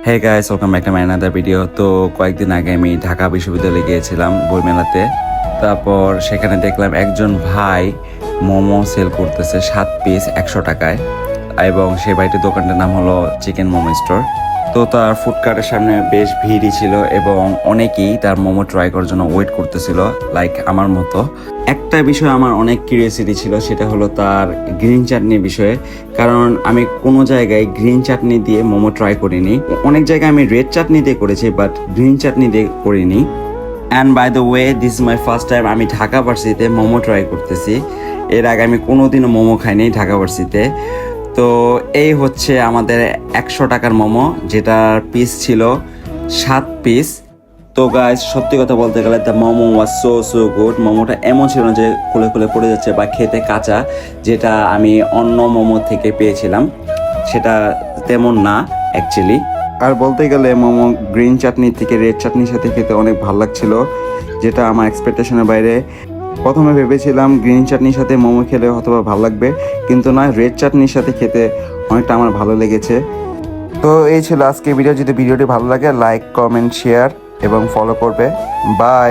Hey guys welcome back to my another video তো কয়েকদিন আগে আমি ঢাকা বিশ্ববিদ্যালয়ে গিয়েছিলাম বইমেলাতে তারপর সেখানে দেখলাম একজন ভাই মোমো সেল করতেছে সাত পিস একশো টাকায়। এবং সে বাড়িটির দোকানটার নাম হলো চিকেন মোমো স্টোর। তো তার ফুডকার্টের সামনে বেশ ভিড়ই ছিল এবং অনেকেই তার মোমো ট্রাই করার জন্য ওয়েট করতেছিল লাইক আমার মতো। একটা বিষয় আমার অনেক কিউরিয়াসিটি ছিল, সেটা হলো তার গ্রিন চাটনির বিষয়ে। কারণ আমি কোনো জায়গায় গ্রিন চাটনি দিয়ে মোমো ট্রাই করিনি। অনেক জায়গায় আমি রেড চাটনি দিয়ে করেছি বাট গ্রিন চাটনি দিয়ে করিনি। And by the way this my first time আমি ঢাকা ভার্সিটিতে মোমো ট্রাই করতেছি। এর আগে আমি কোনোদিনও মোমো খাইনি ঢাকা ভার্সিটিতে। তো এই হচ্ছে আমাদের একশো টাকার মোমো, যেটার পিস ছিল সাত পিস তো গাইজ সত্যি কথা বলতে গেলে the momo was so so good মোমোটা এমন ছিল না যে খুলে খুলে পড়ে যাচ্ছে বা খেতে কাঁচা, যেটা আমি অন্য মোমো থেকে পেয়েছিলাম। সেটা তেমন না অ্যাকচুয়ালি আর বলতে গেলে মোমো গ্রিন চাটনি থেকে রেড চাটনির সাথে খেতে অনেক ভালো লাগছিল, যেটা আমার এক্সপেকটেশনের বাইরে। প্রথমে ভেবেছিলাম গ্রিন চাটনির সাথে মোমো খেলে হয়তোবা ভালো লাগবে, কিন্তু না রেড চাটনির সাথে খেতে অনেকটা আমার ভালো লেগেছে। তো এই ছিল আজকে ভিডিও যদি ভিডিওটি ভালো লাগে লাইক কমেন্ট শেয়ার এবং ফলো করবে। বাই